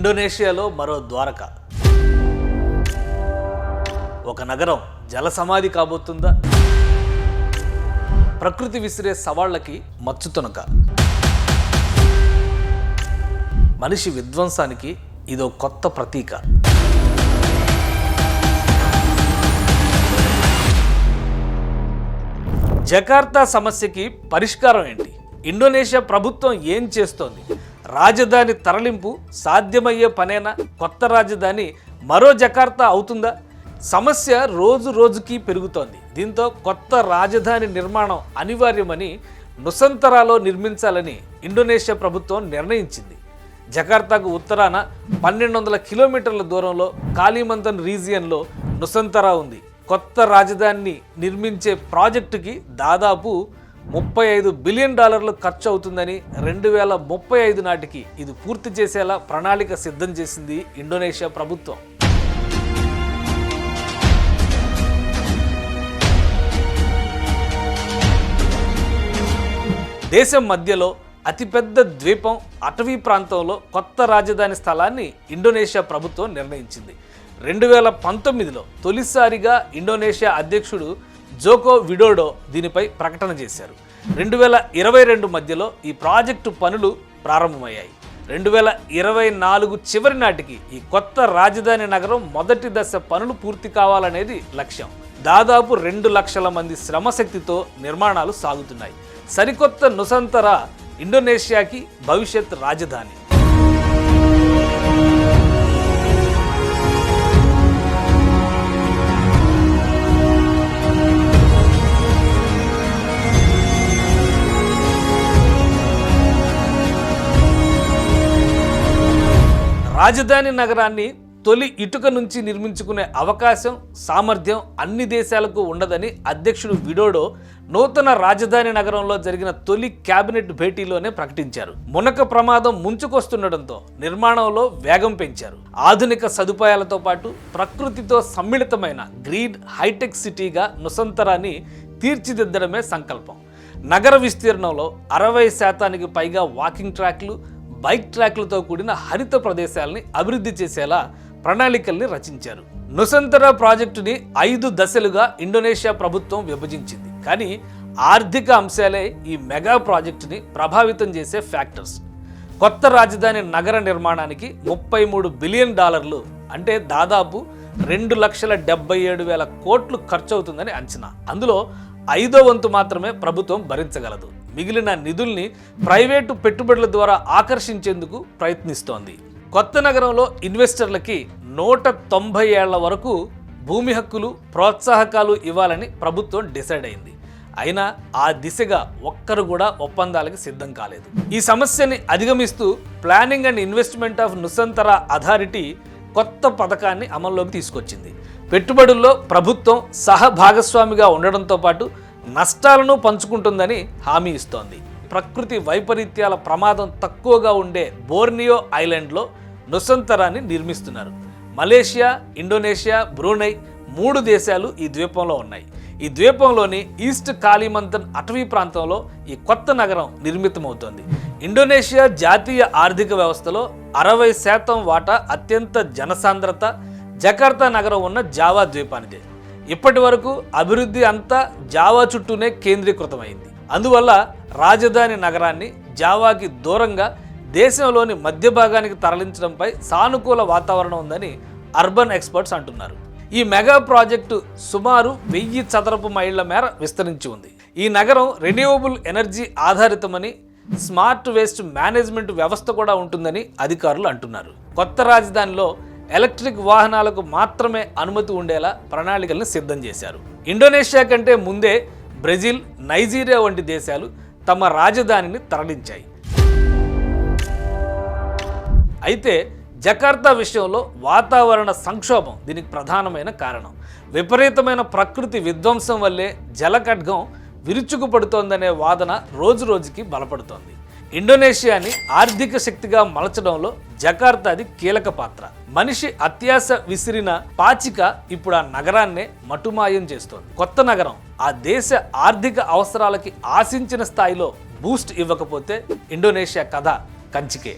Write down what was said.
ఇండోనేషియాలో మరో ద్వారక. ఒక నగరం జల సమాధి కాబోతుందా? ప్రకృతి విసిరే సవాళ్ళకి మచ్చుతునక మనిషి విధ్వంసానికి ఇదో కొత్త ప్రతీక. జకార్తా సమస్యకి పరిష్కారం ఏంటి? ఇండోనేషియా ప్రభుత్వం ఏం చేస్తోంది? రాజధాని తరలింపు సాధ్యమయ్యే పనేనా? కొత్త రాజధాని మరో జకార్తా అవుతుందా? సమస్య రోజు రోజుకి పెరుగుతోంది. దీంతో కొత్త రాజధాని నిర్మాణం అనివార్యమని నుసంతరాలో నిర్మించాలని ఇండోనేషియా ప్రభుత్వం నిర్ణయించింది. జకార్తాకు ఉత్తరాన పన్నెండు వందల కిలోమీటర్ల దూరంలో కాళీమంతన్ రీజియన్లో నుసంతరా ఉంది. కొత్త రాజధానిని నిర్మించే ప్రాజెక్టుకి దాదాపు ముప్పై ఐదు బిలియన్ డాలర్లు ఖర్చు అవుతుందని రెండు వేల ముప్పై ఐదు నాటికి ఇది పూర్తి చేసేలా ప్రణాళిక సిద్ధం చేసింది ఇండోనేషియా ప్రభుత్వం. దేశం మధ్యలో అతిపెద్ద ద్వీపం అటవీ ప్రాంతంలో కొత్త రాజధాని స్థలాన్ని ఇండోనేషియా ప్రభుత్వం నిర్ణయించింది. రెండు వేల పంతొమ్మిదిలో తొలిసారిగా ఇండోనేషియా అధ్యక్షుడు జోకో విడోడో దీనిపై ప్రకటన చేశారు. రెండు వేల ఇరవై రెండు మధ్యలో ఈ ప్రాజెక్టు పనులు ప్రారంభమయ్యాయి. రెండు వేల ఇరవై నాలుగు చివరి నాటికి ఈ కొత్త రాజధాని నగరం మొదటి దశ పనులు పూర్తి కావాలనేది లక్ష్యం. దాదాపు రెండు లక్షల మంది శ్రమశక్తితో నిర్మాణాలు సాగుతున్నాయి. సరికొత్త నుసంతర ఇండోనేషియాకి భవిష్యత్ రాజధాని. రాజధాని నగరాన్ని తొలి ఇటుక నుంచి నిర్మించుకునే అవకాశం సామర్థ్యం అన్ని దేశాలకు ఉండదని అధ్యక్షుడు విడోడో నూతన రాజధాని నగరంలో జరిగిన తొలి కేబినెట్ భేటీలోనే ప్రకటించారు. మునక ప్రమాదం ముంచుకొస్తుండటంతో నిర్మాణంలో వేగం పెంచారు. ఆధునిక సదుపాయాలతో పాటు ప్రకృతితో సమ్మిళితమైన గ్రీన్ హైటెక్ సిటీగా నుసంతరాన్ని తీర్చిదిద్దడమే సంకల్పం. నగర విస్తీర్ణంలో అరవై శాతానికి పైగా వాకింగ్ ట్రాక్లు బైక్ ట్రాక్లతో కూడిన హరిత ప్రదేశాలని అభివృద్ధి చేసేలా ప్రణాళికల్ని రచించారు. నుసంతర ప్రాజెక్టుని ఐదు దశలుగా ఇండోనేషియా ప్రభుత్వం విభజించింది. కానీ ఆర్థిక అంశాలే ఈ మెగా ప్రాజెక్టుని ప్రభావితం చేసే ఫ్యాక్టర్స్. కొత్త రాజధాని నగర నిర్మాణానికి ముప్పై మూడు బిలియన్ డాలర్లు అంటే దాదాపు రెండు లక్షల డెబ్బై ఏడు వేల కోట్లు ఖర్చు అవుతుందని అంచనా. అందులో ఐదో వంతు మాత్రమే ప్రభుత్వం భరించగలదు. మిగిలిన నిధుల్ని ప్రైవేటు పెట్టుబడుల ద్వారా ఆకర్షించేందుకు ప్రయత్నిస్తోంది. కొత్త నగరంలో ఇన్వెస్టర్లకి నూట తొంభై ఏళ్ళ వరకు భూమి హక్కులు ప్రోత్సాహకాలు ఇవ్వాలని ప్రభుత్వం డిసైడ్ అయింది. అయినా ఆ దిశగా ఒక్కరు కూడా ఒప్పందాలకు సిద్ధం కాలేదు. ఈ సమస్యని అధిగమిస్తూ planning and investment of నుసంతర authority కొత్త పథకాన్ని అమల్లోకి తీసుకొచ్చింది. పెట్టుబడుల్లో ప్రభుత్వం సహ భాగస్వామిగా ఉండడంతో పాటు నష్టాలను పంచుకుంటుందని హామీ ఇస్తోంది. ప్రకృతి వైపరీత్యాల ప్రమాదం తక్కువగా ఉండే బోర్నియో ఐలాండ్లో నుసంతరాన్ని నిర్మిస్తున్నారు. మలేషియా ఇండోనేషియా బ్రూనై మూడు దేశాలు ఈ ద్వీపంలో ఉన్నాయి. ఈ ద్వీపంలోని ఈస్ట్ కాళీమంతన్ అటవీ ప్రాంతంలో ఈ కొత్త నగరం నిర్మితమవుతోంది. ఇండోనేషియా జాతీయ ఆర్థిక వ్యవస్థలో అరవై శాతం వాటా అత్యంత జనసాంద్రత జకార్తా నగరం ఉన్న జావా ద్వీపానిదే. ఇప్పటి వరకు అభివృద్ధి అంతా జావా చుట్టూనే కేంద్రీకృతమైంది. అందువల్ల రాజధాని నగరాన్ని జావాకి దూరంగా దేశంలోని మధ్య భాగానికి తరలించడంపై సానుకూల వాతావరణం ఉందని అర్బన్ ఎక్స్పర్ట్స్ అంటున్నారు. ఈ మెగా ప్రాజెక్టు సుమారు వెయ్యి చదరపు మైళ్ళ మేర విస్తరించి ఉంది. ఈ నగరం రెన్యూవబుల్ ఎనర్జీ ఆధారితమని స్మార్ట్ వేస్ట్ మేనేజ్మెంట్ వ్యవస్థ కూడా ఉంటుందని అధికారులు అంటున్నారు. కొత్త రాజధానిలో ఎలక్ట్రిక్ వాహనాలకు మాత్రమే అనుమతి ఉండేలా ప్రణాళికలను సిద్ధం చేశారు. ఇండోనేషియా కంటే ముందే బ్రెజిల్ నైజీరియా వంటి దేశాలు తమ రాజధానిని తరలించాయి. అయితే జకార్తా విషయంలో వాతావరణ సంక్షోభం దీనికి ప్రధానమైన కారణం. విపరీతమైన ప్రకృతి విధ్వంసం వల్లే జలఖడ్గం విరుచుకుపడుతోందనే వాదన రోజు రోజుకి బలపడుతోంది. ఇండోనేషియాని ఆర్థిక శక్తిగా మలచడంలో జకార్తాది కీలక పాత్ర. మనిషి అత్యాశ విసిరిన పాచిక ఇప్పుడు ఆ నగరాన్నే మటుమాయం చేస్తోంది. కొత్త నగరం. ఆ దేశ ఆర్థిక అవసరాలకి ఆశించిన స్థాయిలో బూస్ట్ ఇవ్వకపోతే ఇండోనేషియా కథ కంచికే.